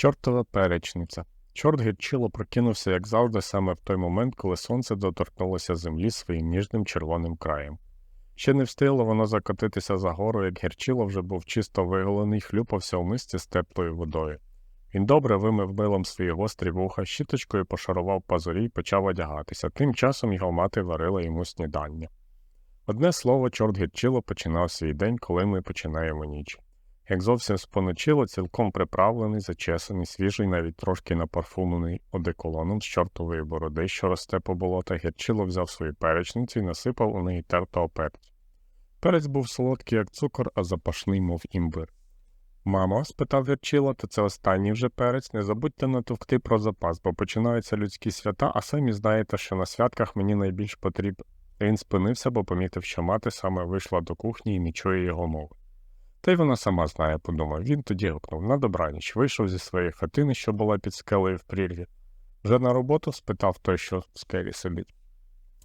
Чортова перечниця. Чорт гірчило прокинувся, як завжди, саме в той момент, коли сонце доторкнулося землі своїм ніжним червоним краєм. Ще не встигло воно закотитися за гору, як гірчило вже був чисто виголений, хлюпався у мисці з теплою водою. Він добре вимив милом свої гострі вуха, щіточкою пошарував пазурі й почав одягатися. Тим часом його мати варила йому снідання. Одне слово, чорт гірчило починав свій день, коли ми починаємо ніч. Як зовсім споночило, цілком приправлений, зачесаний, свіжий, навіть трошки напарфумлений одеколоном з чортової бороди, що росте по болотах, гірчило взяв свою перечницю і насипав у неї тертого перцю. Перець був солодкий, як цукор, а запашний, мов імбир. Мамо, спитав Гірчило, то це останній вже перець, не забудьте натовкти про запас, бо починаються людські свята, а самі знаєте, що на святках мені найбільш потрібно. Він спинився, бо помітив, що мати саме вийшла до кухні і не чує його мови. Та й вона сама знає, подумав. Він тоді гукнув на добраніч, вийшов зі своєї хатини, що була під скелею в прірві. Вже на роботу? спитав той, що в скелі сидить.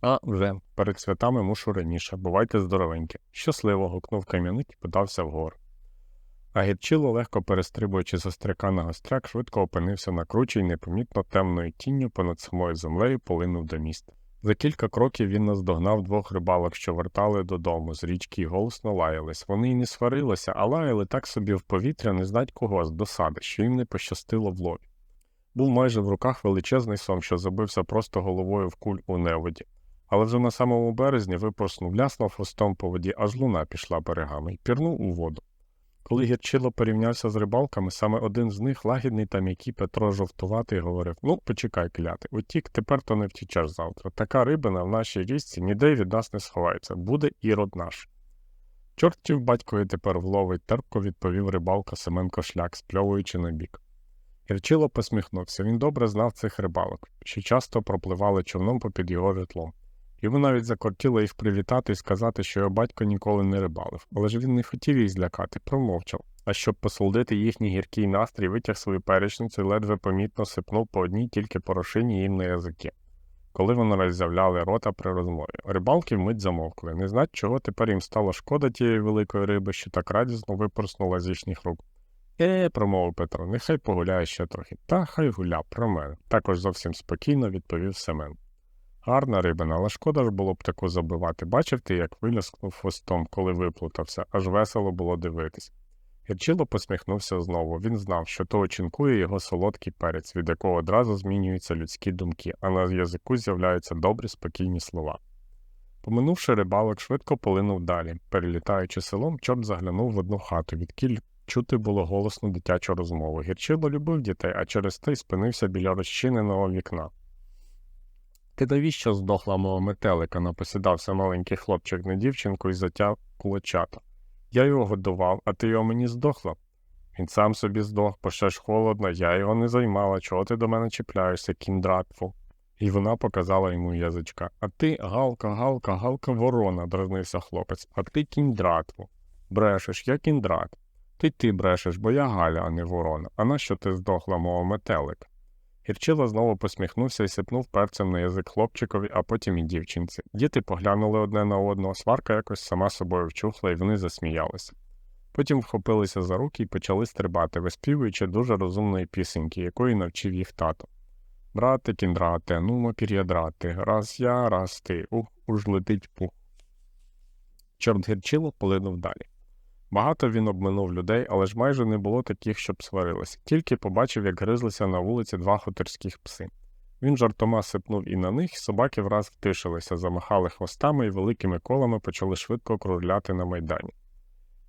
А, вже. Перед святами мушу раніше. Бувайте здоровенькі. Щасливо. гукнув кам'яник і подався вгору. А гірчило, легко перестрибуючи з остряка на гостряк, швидко опинився на кручі й непомітно темною тінню понад самою землею полинув до міста. За кілька кроків він наздогнав двох рибалок, що вертали додому з річки й голосно лаялись. Вони й не сварилися, а лаяли так собі в повітря, не знать кого з досади, що їм не пощастило в лові. Був майже в руках величезний сом, що забився просто головою в куль у неводі. Але вже на самому березні випорснув, ляснув хвостом по воді, аж луна пішла берегами і пірнув у воду. Коли Гірчило порівнявся з рибалками, саме один з них, лагідний та м'який Петро жовтуватий, говорив Ну, почекай, кляти, утік, тепер то не втічеш завтра. Така рибина в нашій річці ніде від нас не сховається, буде ірод наш. Чортів батькові тепер вловить, терпко відповів рибалка Семен Кошляк, спльовуючи на бік. Гірчило посміхнувся. Він добре знав цих рибалок, що часто пропливали човном попід його житлом. Йому навіть закортіло їх привітати і сказати, що його батько ніколи не рибалив, але ж він не хотів їх злякати, промовчав. А щоб посолдити їхній гіркий настрій, витяг свою перечницю і ледве помітно сипнув по одній тільки порошині їм на язики. Коли вони роззявляли рота при розмові, рибалки вмить замовкли, не знать, чого тепер їм стало шкода тієї великої риби, що так радісно випорснула з їхніх рук. Е, промовив Петро, нехай погуляє ще трохи. Та хай гуля про мене. Також зовсім спокійно відповів Семен. Гарна рибина, але шкода ж було б таку забивати. Бачив ти, як виляскнув хвостом, коли виплутався, аж весело було дивитись. Гірчило посміхнувся знову. Він знав, що то очінкує його солодкий перець, від якого одразу змінюються людські думки, а на язику з'являються добрі, спокійні слова. Поминувши рибалок, швидко полинув далі. Перелітаючи селом, чорт заглянув в одну хату, відкіль чути було голосну дитячу розмову. Гірчило любив дітей, а через те й спинився біля розчиненого вікна. Ти навіщо здохла мого метелика? напосідався маленький хлопчик на дівчинку і затяв кулачата. Я його годував, а ти його мені здохла. Він сам собі здох, бо ще ж холодно, я його не займала, чого ти до мене чіпляєшся, кіндратфу. І вона показала йому язичка. А ти, галка, галка, галка ворона, дразнився хлопець, а ти кіндратву. Брешеш, я кіндрат. Ти ти брешеш, бо я Галя, а не ворона. А нащо ти здохла мого метелика? Гірчило знову посміхнувся і сипнув перцем на язик хлопчикові, а потім і дівчинці. Діти поглянули одне на одного, сварка якось сама собою вчухла, і вони засміялися. Потім вхопилися за руки і почали стрибати, виспівуючи дуже розумної пісеньки, якої навчив їх тато. Брате, кіндрате, нумо пір'ядрати, раз я, раз ти, ух, уж летить пух. Чорт гірчило полинув далі. Багато він обминув людей, але ж майже не було таких, щоб сварилися. Тільки побачив, як гризлися на вулиці два хуторських пси. Він жартома сипнув і на них, собаки враз втишилися, замахали хвостами і великими колами почали швидко кружляти на майдані.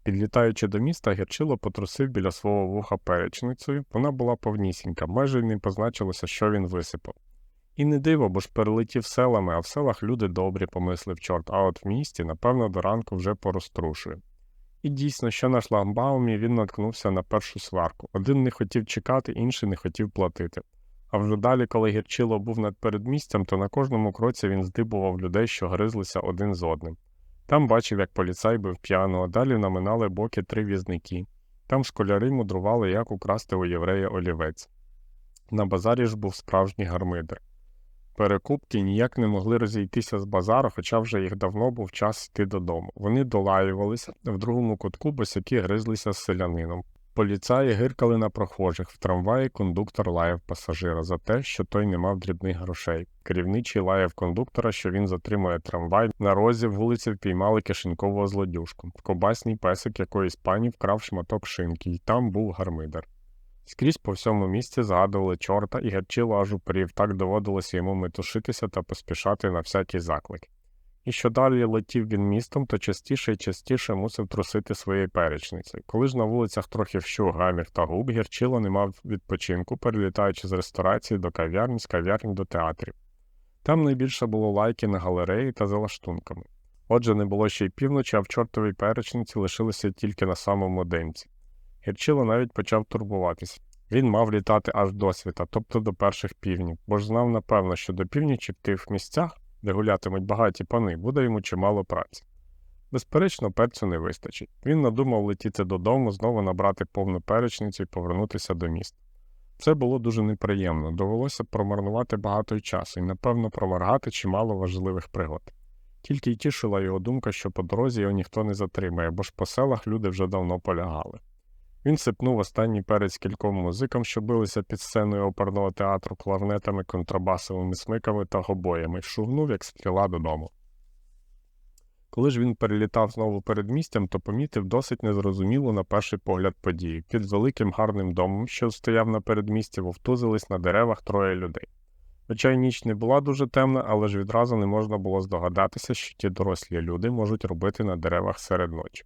Підлітаючи до міста, Герчило потрусив біля свого вуха перечницею, вона була повнісінька, майже не позначилося, що він висипав. І не диво, бо ж перелетів селами, а в селах люди добрі, помислив чорт, а от в місті, напевно, до ранку вже порозтрушує. І дійсно, що на шлагбаумі він наткнувся на першу сварку. Один не хотів чекати, інший не хотів платити. А вже далі, коли гірчило був над передмістям, то на кожному кроці він здибував людей, що гризлися один з одним. Там бачив, як поліцай бив п'яно, а далі наминали боки три візники. Там школяри мудрували, як украсти у єврея олівець. На базарі ж був справжній гармидер. Перекупки ніяк не могли розійтися з базару, хоча вже їх давно був час йти додому. Вони долаювалися в другому кутку босяки гризлися з селянином. Поліцаї гиркали на прохожих. В трамваї кондуктор лаяв пасажира за те, що той не мав дрібних грошей. Керівничий лаяв кондуктора, що він затримує трамвай. На розі вулиці впіймали кишенькового злодюжку. Кобасній песик якоїсь пані вкрав шматок шинки, і там був гармидар. Скрізь по всьому місті згадували чорта і герчило аж упорів, так доводилося йому метушитися та поспішати на всякий заклик. І що далі летів він містом, то частіше і частіше мусив трусити своєї перечниці. Коли ж на вулицях трохи вщух гамір та губ, гірчило не мав відпочинку, перелітаючи з ресторації до кав'ярні, з кав'ярні до театрів. Там найбільше було лайки на галереї та за лаштунками. Отже, не було ще й півночі, а в чортовій перечниці лишилися тільки на самому денці. Гірчило навіть почав турбуватися. Він мав літати аж до світа, тобто до перших півнів, бо ж знав напевно, що до північі в тих місцях, де гулятимуть багаті пани, буде йому чимало праці. Безперечно, перцю не вистачить. Він надумав летіти додому, знову набрати повну перечницю і повернутися до міста. Це було дуже неприємно, довелося промарнувати багато часу і, напевно, проморгати чимало важливих пригод. Тільки й тішила його думка, що по дорозі його ніхто не затримає, бо ж по селах люди вже давно полягали. Він сипнув останній перець кільком музикам, що билися під сценою оперного театру кларнетами, контрабасовими смиками та гобоями, шугнув, як стріла додому. Коли ж він перелітав знову перед містям, то помітив досить незрозумілу на перший погляд подію. Під великим гарним домом, що стояв на передмісті, вовтузились на деревах троє людей. Хоча й ніч не була дуже темна, але ж відразу не можна було здогадатися, що ті дорослі люди можуть робити на деревах серед ночі.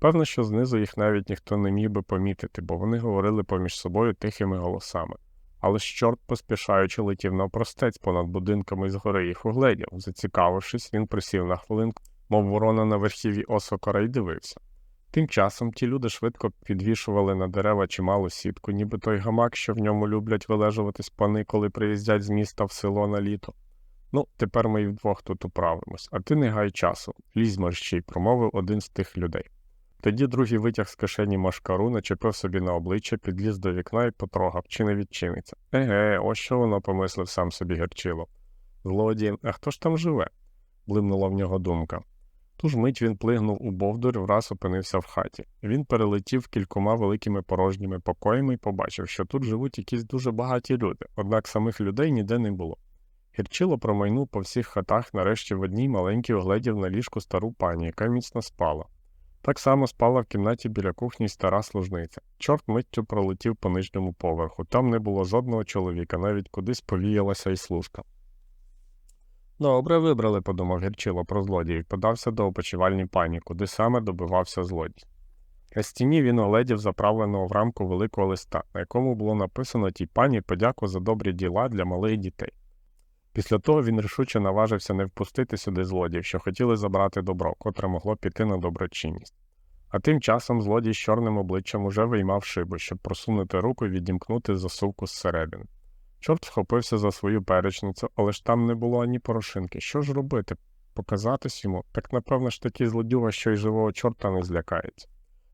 Певно, що знизу їх навіть ніхто не міг би помітити, бо вони говорили поміж собою тихими голосами. Але ж чорт, поспішаючи, летів навпростець понад будинками згори їх угледів. Зацікавившись, він присів на хвилинку, мов ворона на верхіві осокора, і дивився. Тим часом ті люди швидко підвішували на дерева чималу сітку, ніби той гамак, що в ньому люблять вилежуватись пани, коли приїздять з міста в село на літо. Ну, тепер ми й вдвох тут управимось, а ти не гай часу, лізь мерщій, промовив один з тих людей. Тоді другий витяг з кишені машкару, начепив собі на обличчя, підліз до вікна і потрогав, чи не відчиниться. Еге, ось що воно помислив сам собі герчило. Злодій, а хто ж там живе? блимнула в нього думка. Ту ж мить він плигнув у бовдур, враз опинився в хаті. Він перелетів кількома великими порожніми покоями і побачив, що тут живуть якісь дуже багаті люди, однак самих людей ніде не було. Гірчило промайнув по всіх хатах, нарешті в одній маленькій огледів на ліжку стару пані, яка міцно спала. Так само спала в кімнаті біля кухні стара служниця. Чорт миттю пролетів по нижньому поверху. Там не було жодного чоловіка, навіть кудись повіялася й служка. Добре вибрали, подумав Гірчило про злодіїв, подався до опочивальні пані, куди саме добивався злодій. На стіні він оледів заправленого в рамку великого листа, на якому було написано тій пані подяку за добрі діла для малих дітей. Після того він рішуче наважився не впустити сюди злодіїв, що хотіли забрати добро, котре могло піти на доброчинність. А тим часом злодій з чорним обличчям уже виймав шибу, щоб просунути руку і відімкнути засувку зсередини. Чорт схопився за свою перечницю, але ж там не було ані порошинки. Що ж робити? Показатись йому? Так напевно ж таки злодюга, що й живого чорта не злякається.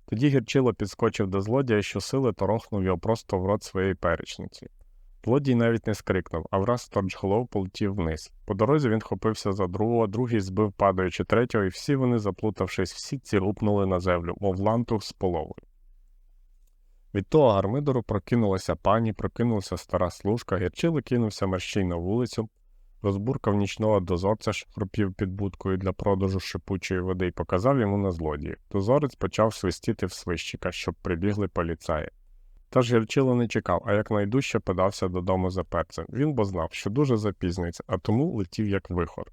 Тоді гірчило підскочив до злодія, що сили торохнув його просто в рот своєю перечницею. Злодій навіть не скрикнув, а враз торчголов полетів вниз. По дорозі він хопився за другого, другий збив, падаючи третього, і всі вони, заплутавшись, всі ці рупнули на землю, мов лантух з половою. Від того гармидору прокинулася пані, прокинулася стара служка, гірчило кинувся мерщій на вулицю, розбуркав нічного дозорця, що хропів під будкою для продажу шипучої води, і показав йому на злодії. Дозорець почав свистіти в свищика, щоб прибігли поліцаї. Та ж Гірчило не чекав, а якнайдужче подався додому за перцем. Він бо знав, що дуже запізниться, а тому летів як вихор.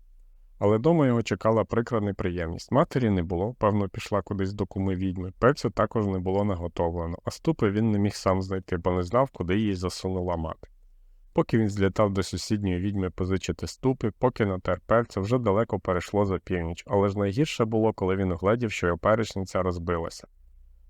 Але дома його чекала прикра неприємність. Матері не було, певно, пішла кудись до куми відьми. Перцю також не було наготовлено, а ступи він не міг сам знайти, бо не знав, куди її засунула мати. Поки він злітав до сусідньої відьми позичити ступи, поки натер перця, вже далеко перейшло за північ, але ж найгірше було, коли він огледів, що його перечниця розбилася.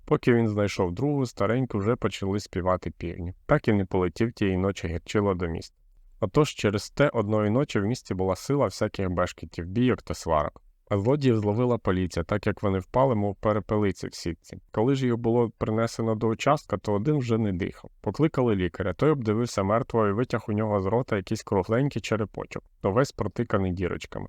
Поки він знайшов другу, стареньку вже почали співати півні. Так і не полетів тієї ночі гірчило до міста. Отож через те одної ночі в місті була сила всяких бешкетів, бійок та сварок. А злодіїв зловила поліція, так як вони впали, мов перепелиці в сітці. Коли ж його було принесено до участка, то один вже не дихав. Покликали лікаря, той обдивився мертвого і витяг у нього з рота якийсь кругленький черепочок, то весь протиканий дірочками.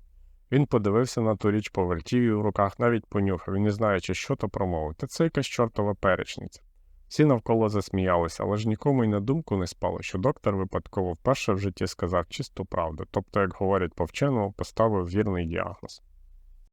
Він подивився на ту річ, повертів її в руках, навіть понюхав і, не знаючи, що то промовити. Це якась чортова перечниця. Всі навколо засміялися, але ж нікому й на думку не спало, що доктор випадково вперше в житті сказав чисту правду, тобто, як говорять по вченому, поставив вірний діагноз.